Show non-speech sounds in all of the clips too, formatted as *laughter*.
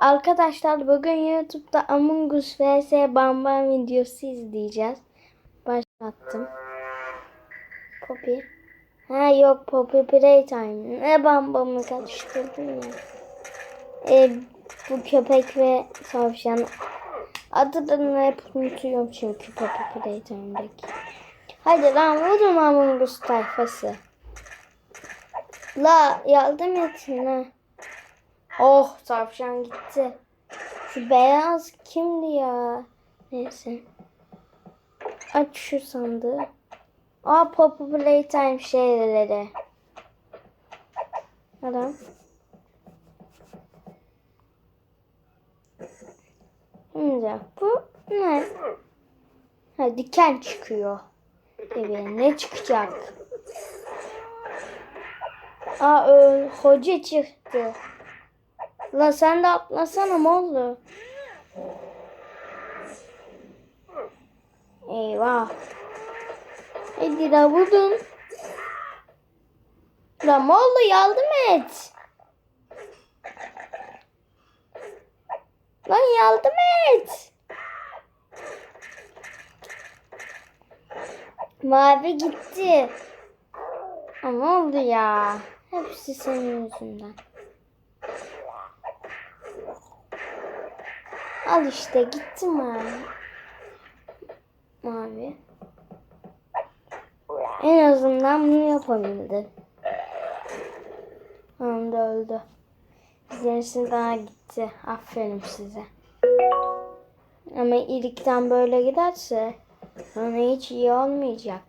Arkadaşlar bugün YouTube'da Among Us vs Bam videosu izleyeceğiz. Başlattım. Poppy. Ha yok Poppy Playtime. Ne Bam Bam'ı karıştırdım ya. E, bu köpek ve tavşan. Adını hep unutuyorum çünkü Poppy Playtime'daki. Hadi lan vurun Among Us tayfası. La yardım etsin ha. Oh tavşan gitti. Şu beyaz kimdi ya? Neyse. Aç şu sandığı. Aa Poppy Playtime şeyleri. Adam. Şimdi bu ne? Ha diken çıkıyor. Evet ne çıkacak? Aa ö, hoca çıktı. La sen de atlasana ne oldu? Eyvah. Hadi la vurdun. La oldu yardım et. Lan yardım et. Mavi gitti. Ama oldu ya. Hepsi senin yüzünden. Al işte gitti mavi. Mavi. En azından bunu yapabildi. Anda öldü. Bizlerisi daha gitti. Aferin size. Ama ilikten böyle giderse ona hiç iyi olmayacak.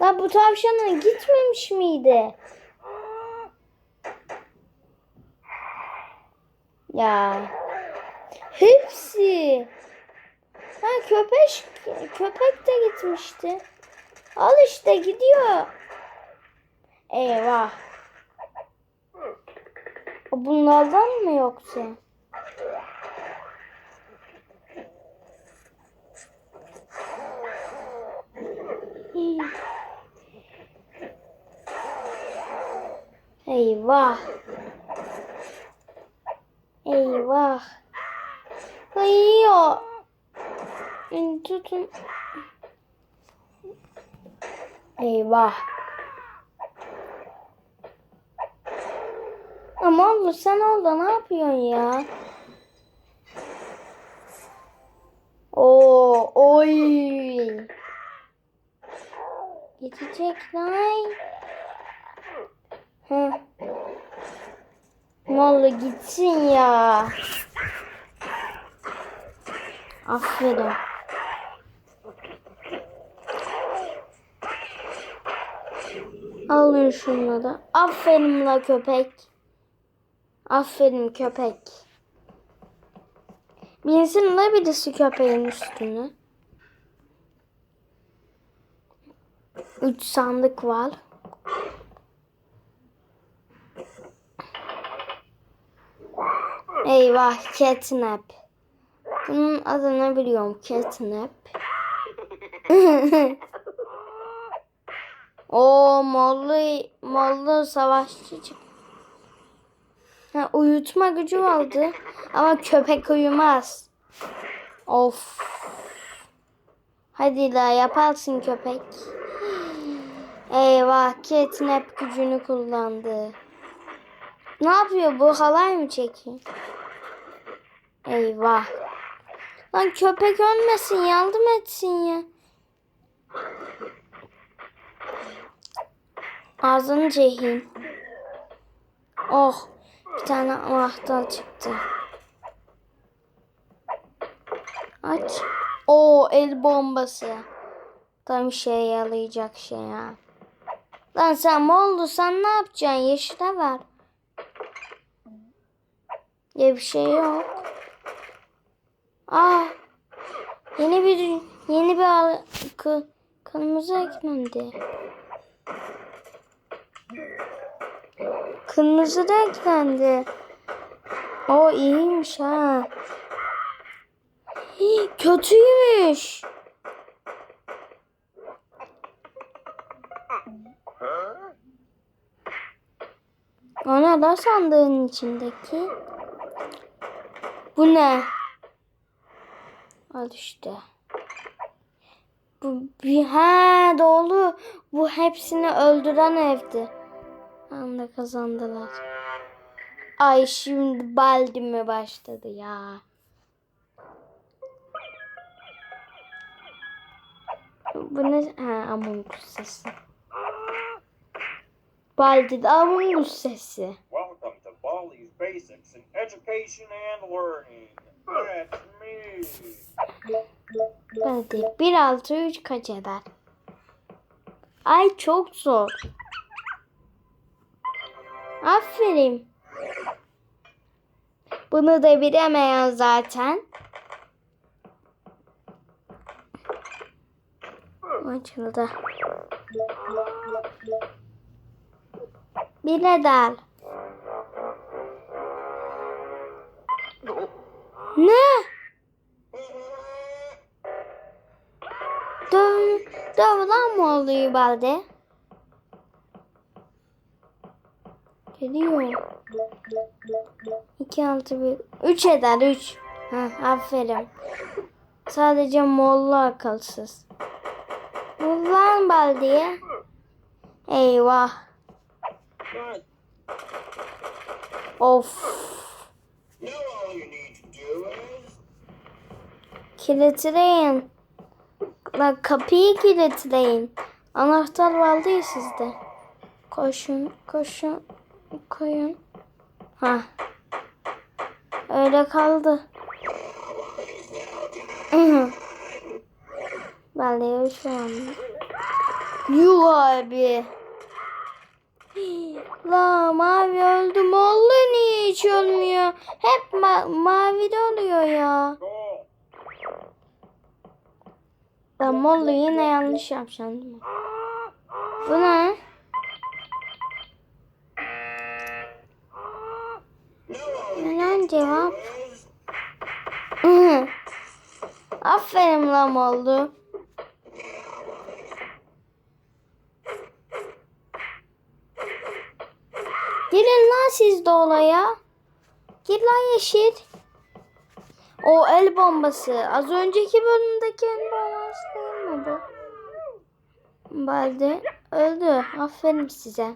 La bu tavşanın gitmemiş miydi? Ya. Hepsi. Ha köpek köpek de gitmişti. Al işte gidiyor. Eyvah. Bunlardan mı yoksa? Eyvah. Eyvah. Kayıyor. Beni tutun. Eyvah. Ama abla sen orada ne yapıyorsun ya? Oo, oy. Gidecek lan. Hı. Vallahi gitsin ya. Aferin. Alın da. Aferin la köpek. Aferin köpek. Binsin la birisi köpeğin üstüne. Üç sandık var. Eyvah catnap. Bunun adını biliyorum catnap. *laughs* O mollu mollu savaşçı çık- Ha, uyutma gücü vardı ama köpek uyumaz. Of. Hadi la yaparsın köpek. Eyvah catnap gücünü kullandı. Ne yapıyor bu halay mı çekiyor? Eyvah. Lan köpek ölmesin yardım etsin ya. Ağzını cehim. Oh bir tane anahtar çıktı. Aç. Oo el bombası. Tam işe yarayacak şey ya. Lan sen ne oldu? Sen ne yapacaksın? Yeşile ver. Ya bir şey yok. Aa. Yeni bir yeni bir al- kı, kırmızı eklendi. Kırmızı da eklendi. O iyiymiş ha. Hii, kötüymüş. Ona da sandığın içindeki. Bu ne? Al işte. Bu bir he doğru. Bu hepsini öldüren evdi. Anda kazandılar. Ay şimdi baldi mi başladı ya? Bu ne? Ha Among sesi. Baldi de Among sesi. Welcome to Bali's Basics in Education and Learning. Hadi 1 6 3 kaç eder? Ay çok zor. Aferin. Bunu da bilemeyen zaten. Açıldı. Bir oluyor balde? Geliyor. 2 6 1 3 eder 3. Ha, aferin. Sadece Molla akılsız. Vur lan baldiye. Eyvah. Of. Kilitleyin. Bak kapıyı kilitleyin. Anahtar vardı ya sizde. Koşun, koşun, koyun. Ha. Öyle kaldı. *laughs* ben de an. Yuh abi. La mavi öldü. Molla niye hiç ölmüyor? Hep ma mavi de oluyor ya. Ben Mollu yine yanlış yapacağım değil mi? Bu ne? Neden cevap? *laughs* Aferin lan Mollu. Girin lan siz de olaya. Gir lan yeşil. O el bombası. Az önceki bölümdeki el bombası bu? Balde öldü. Aferin size.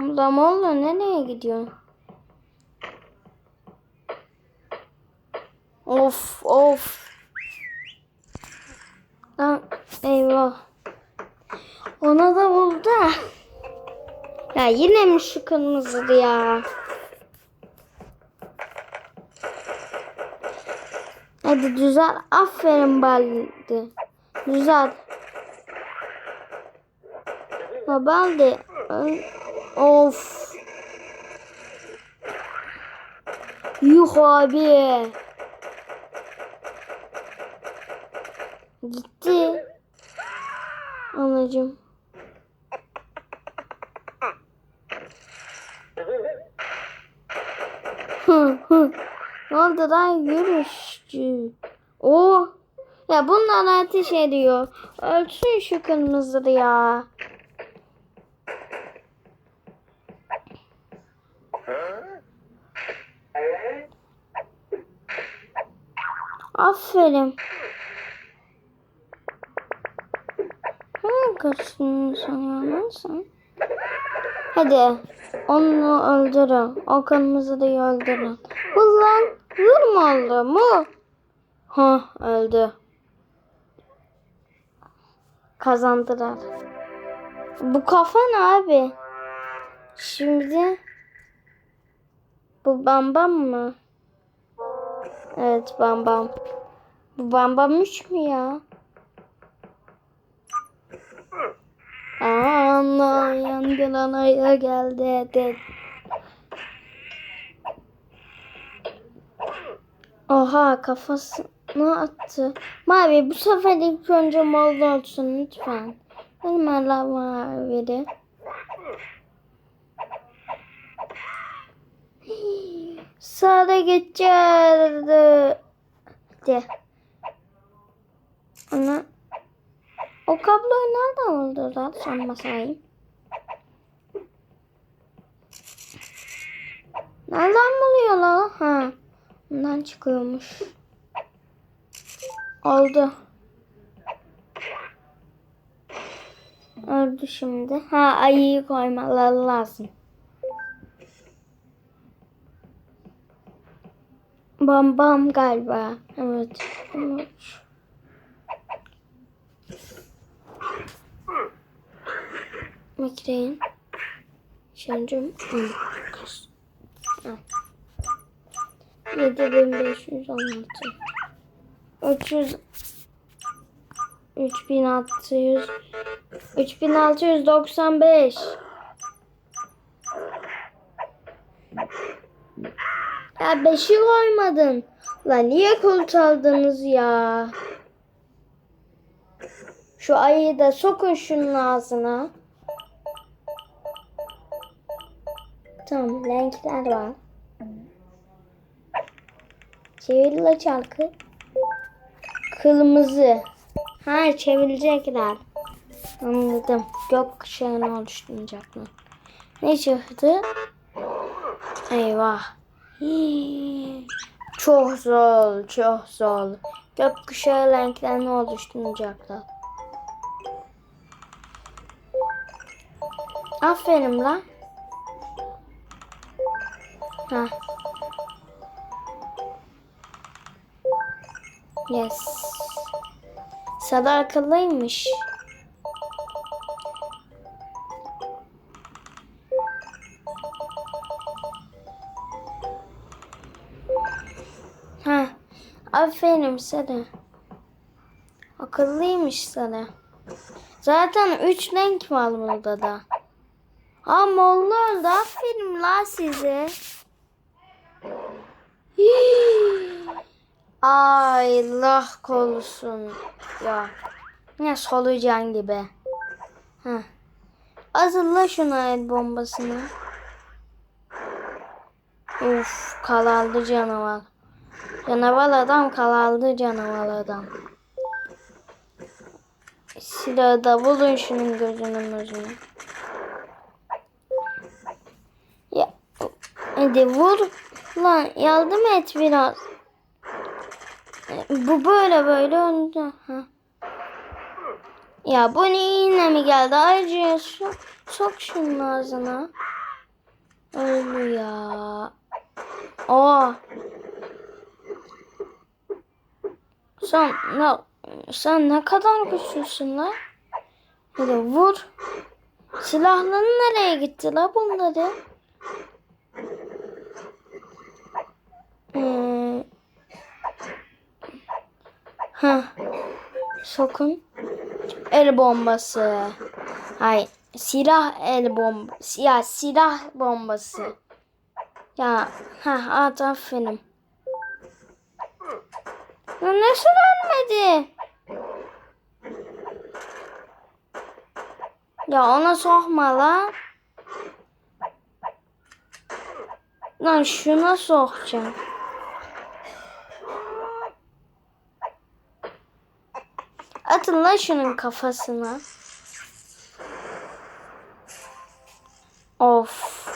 Oğlum nereye gidiyorsun? Of of. Lan eyvah. Ona da buldu. Ya yine mi şu kırmızıydı ya? Hadi düzel. Aferin Baldi. Düzel. Ha Baldi. Of. Yuh abi. Gitti. Anacığım. Hı hı. Ne oldu lan yürüyüşçü? O. Ya bunlar ateş ediyor. Ölsün şu kırmızı ya. Aferin. Hı, kaçtığını sanıyorsun. Hadi onu öldürün. O kırmızıyı öldürün. Ulan vurma oldu mu? Ha öldü. Kazandılar. Bu kafa ne abi? Şimdi bu bambam mı? Evet bambam. Bu bambam 3 mü ya? Allah yangın anaya geldi. De. Oha ne attı? Mavi bu sefer ilk önce mal olsun lütfen. Verme la maviri. Sağda geçerdi. De. Ana. O kabloyu nereden oldu da son masayı? Nereden buluyor la? Ha. Bundan çıkıyormuş. Oldu. Öldü şimdi. Ha ayıyı koymaları lazım. Bam bam galiba. Evet. evet. Bekleyin. Şencim. Kız. 7516 300 3600 3695 Ya beşi koymadın. Lan niye kol çaldınız ya? Şu ayıyı da sokun şunun ağzına. Tamam renkler var. Çevir la çarkı. Kırmızı. Ha çevirecekler. Anladım. Gökkuşağını oluşturacaklar. Ne çıktı? Eyvah. Hii. Çok zor, çok zor. Gökkuşağı renklerini oluşturacaklar. Aferin lan. Ha. Yes. Sada akıllıymış. Ha. Aferin sana. Akıllıymış sana. Zaten üç renk var burada da. Ha mollar da aferin la size. Hii. Ay Allah korusun ya. Ne solucan gibi. Ha. Hazırla şunu el bombasını. Uf kalaldı canavar. Canavar adam kalaldı canavar adam. Silahı da bulun şunun gözünün gözünü. Ya hadi vur. Lan yardım et biraz. Bu böyle böyle. Ha. Ya bu ne yine mi geldi? Ayrıca sok, sok şunun ağzına. Öldü ya. Aa. Sen ne sen ne kadar güçlüsün lan? Hadi vur. Silahların nereye gitti la bunları? Hmm. Ha. Sokun. El bombası. Hay. Silah el bombası. Ya silah bombası. Ya ha at aferin. Ya nasıl ölmedi? Ya ona sokma lan. Lan şuna sokacağım. Atın lan şunun kafasına. Of.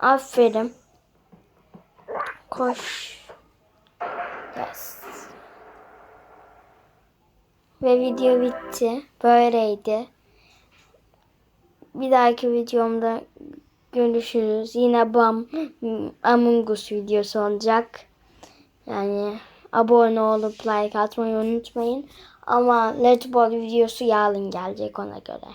Aferin. Koş. Yes. Ve video bitti. Böyleydi. Bir dahaki videomda görüşürüz. Yine Bam Among Us videosu olacak. Yani abone olup like atmayı unutmayın. Ama Let's Ball videosu yarın gelecek ona göre.